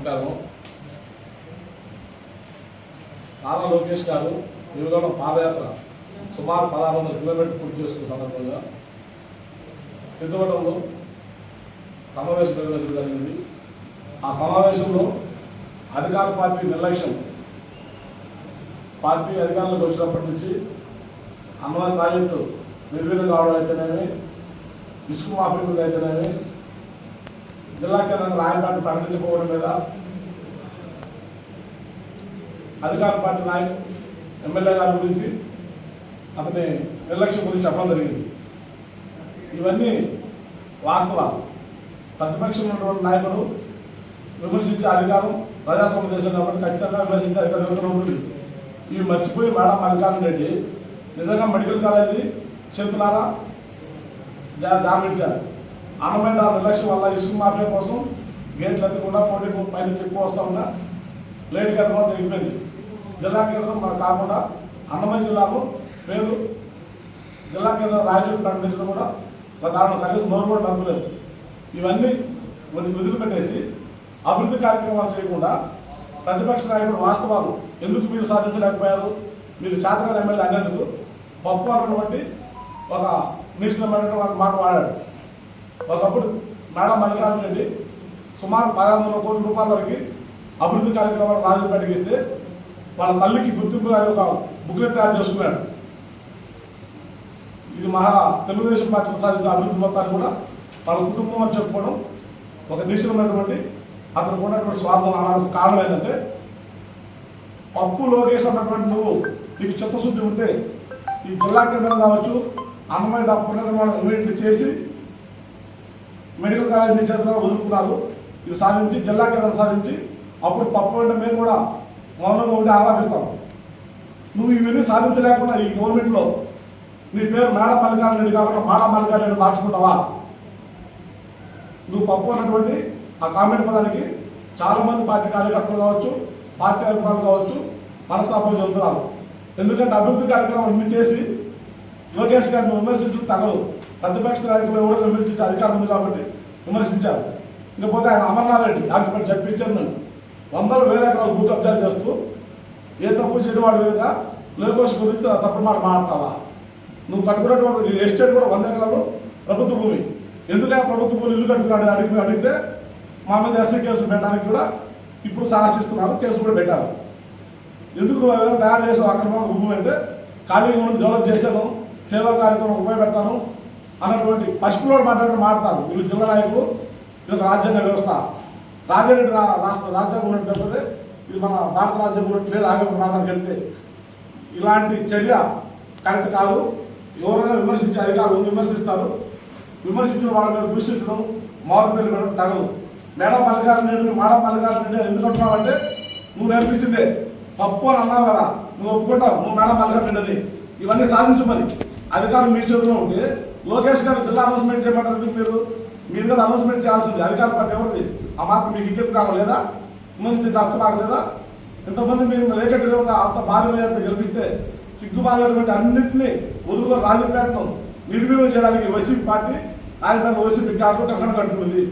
నమస్కారం. నారా లోకేష్ గారు యువగణ పాదయాత్ర సుమారు పదహారు వందల కిలోమీటర్లు పూర్తి చేసుకున్న సందర్భంగా సిద్ధవటంలో సమావేశం నిర్వహించడం జరిగింది. ఆ సమావేశంలో అధికార పార్టీ నిర్లక్ష్యం పార్టీ అధికారంలోకి వచ్చినప్పటి నుంచి అమ్మవారి ప్రాజెక్టు నిర్వీర్యం కావడం అయితేనేమి ఇసుక మాఫీ అయితేనేమి జిల్లా కేంద్రంగా రాయపాట ప్రకటించకపోవడం మీద అధికార పార్టీ నాయకు ఎమ్మెల్యే గారి గురించి అతని నిర్లక్ష్యం గురించి చెప్పడం జరిగింది. ఇవన్నీ వాస్తవాలు. ప్రతిపక్షంలో ఉన్నటువంటి నాయకుడు విమర్శించే అధికారం ప్రజాస్వామ్య దేశం కాబట్టి ఖచ్చితంగా విమర్శించే అధికారం ఎవరికైనా ఉంటుంది. ఇవి మర్చిపోయి మేడం మల్లికార్జున రెడ్డి నిజంగా మెడికల్ కాలేజీ చేతులారా? దామించారు అన్నమైన నిర్లక్ష్యం వల్ల ఇసుక మాఫియా కోసం గేట్లు ఎత్తకుండా ఫోర్టీన్ పైన ఎక్కువ వస్తా ఉన్నా. లేట్ కేంద్రం ఇబ్బంది. జిల్లా కేంద్రం మన కాకుండా అన్నమయ్య జిల్లాలో పేరు జిల్లా కేంద్రం రాయచూరు ప్రకటించడం కూడా ఒక దారుణం కనీసం నోరు కూడా నమ్మలేదు. ఇవన్నీ కొన్ని విధులు పెట్టేసి అభివృద్ధి కార్యక్రమాలు చేయకుండా ప్రతిపక్ష నాయకుడు వాస్తవాలు ఎందుకు మీరు సాధించలేకపోయారు? మీరు చేతగాని ఎమ్మెల్యే అనేందుకు పప్పు అన్నటువంటి ఒక నీచమైనటువంటి మాట వాడాడు. ఒకప్పుడు మేడం మల్లికార్జున రెడ్డి సుమారు పదహారు వందల కోట్ల రూపాయల వరకు అభివృద్ధి కార్యక్రమాలు రాజుపేటకి ఇస్తే వాళ్ళ తల్లికి గుర్తింపు అని ఒక బుక్లెట్ తయారు చేసుకున్నాడు. ఇది మహా తెలుగుదేశం పార్టీలో సాధించిన అభివృద్ధి మొత్తాన్ని కూడా వాళ్ళ కుటుంబం అని చెప్పుకోవడం ఒక దేశంలో ఉన్నటువంటి అతనికి ఉన్నటువంటి స్వార్థం అనడానికి కారణం ఏంటంటే పప్పు లోకేష్ అన్నటువంటి నువ్వు నీకు చిత్తశుద్ధి ఉంటే ఈ జిల్లా కేంద్రం కావచ్చు అన్నమయ్య పునర్నిర్మాణం ఇమీడియట్లీ చేసి మెడికల్ కాలేజ్ నీ చేతిలో వదులుకున్నారు. ఇది సాధించి జిల్లా కేంద్రం సాధించి అప్పుడు పప్పు అంటే మేము కూడా మౌనంగా ఉండి ఆరాధిస్తాం నువ్వు ఇవన్నీ సాధించలేకుండా ఈ గవర్నమెంట్లో. నీ పేరు మేడ మల్లికార్జున కాకుండా మాడ మల్లికార్జున మార్చుకుంటావా? నువ్వు పప్పు అన్నటువంటి ఆ కామెంట్ పదానికి చాలామంది పార్టీ కార్యకర్తలు కావచ్చు పార్టీ అధికారులు కావచ్చు మనస్తాపం చెందుతున్నారు. ఎందుకంటే అభివృద్ధి కార్యక్రమం అన్ని చేసి యోగేష్ గారిని విమర్శించడం తగదు ప్రతిపక్ష నాయకులు ఎవరు విమర్శించే అధికారం ఉంది కాబట్టి విమర్శించారు. ఇకపోతే ఆయన అమర్నాథ్ రెడ్డి ఆక్యుపెంట్ చెప్పించారు నేను వందల వేల ఎకరాలు భూ కబ్జాలు చేస్తూ ఏ తప్పు చేయని విధంగా లోకేష్ గురించి తప్పు మాట మాట్లాడతావా? నువ్వు కట్టుకున్నటువంటి ఎస్టేట్ కూడా వంద ఎకరాలు ప్రభుత్వ భూమి. ఎందుకంటే ప్రభుత్వ భూమి ఇల్లు కట్టుకున్నాడు అడిగి అడిగితే మా మీద ఎస్సీ కేసులు పెట్టడానికి కూడా ఇప్పుడు సాహసిస్తున్నారు కేసు కూడా పెట్టారు. ఎందుకు తయారు చేసావు అక్రమంగా భూమి అంటే? ఖాళీగా ఉండి డెవలప్ చేశాను సేవా కార్యక్రమం ఉపయోగపెడతాను అన్నటువంటి పసుపులో మాట్లాడిన మాట్లాడతారు. వీళ్ళు జిల్లా నాయకులు ఇది రాజ్యాంగ వ్యవస్థ. రాజారెడ్డి రా రాష్ట్ర రాజ్యాంగం ఉన్నట్టు తప్పితే ఇది మన భారత రాజ్యాంగం ఉన్నట్టు లేదు ఆగమ ప్రాంతానికి వెళ్తే ఇలాంటి చర్య కరెక్ట్ కాదు. ఎవరైనా విమర్శించే అధికారులు విమర్శిస్తారు. విమర్శించిన వాళ్ళ మీద దూషించడం మారు పేరు పెట్టడం తగదు. మేడం మల్లికార్జున రెడ్డిని మాడ మల్లికార్జున రెడ్డి ఎందుకు అంటున్నావంటే నువ్వు నేర్పించిందే. తప్పు అని అన్నావు కదా నువ్వు ఒప్పుకుంటావు. నువ్వు మేడం మల్లికార్జున రెడ్డిని ఇవన్నీ సాధించు మరి. అధికారం మీ చేతిలో ఉంటే లోకేష్ గారు జిల్లా అనౌన్స్మెంట్ చేయమంటారు మీరు? మీరు కదా అనౌన్స్మెంట్ చేయాల్సింది. అధికార పార్టీ ఎవరిది? ఆ మాత్రం మీకు ఇంకెత్తు కావలేదా? మంచి తక్కువ కాగలేదా ఇంతమంది మీరు ఏకగ్రీవంగా అంత భారీ మేరకు గెలిపిస్తే సిగ్గుబాలైనటువంటి అన్నింటినీ వదులుగా రాజపేటను నిర్వీర్యం చేయడానికి వైసీపీ పార్టీ ఆయన వైసీపీ కాదు కంకణం కట్టుకుంది.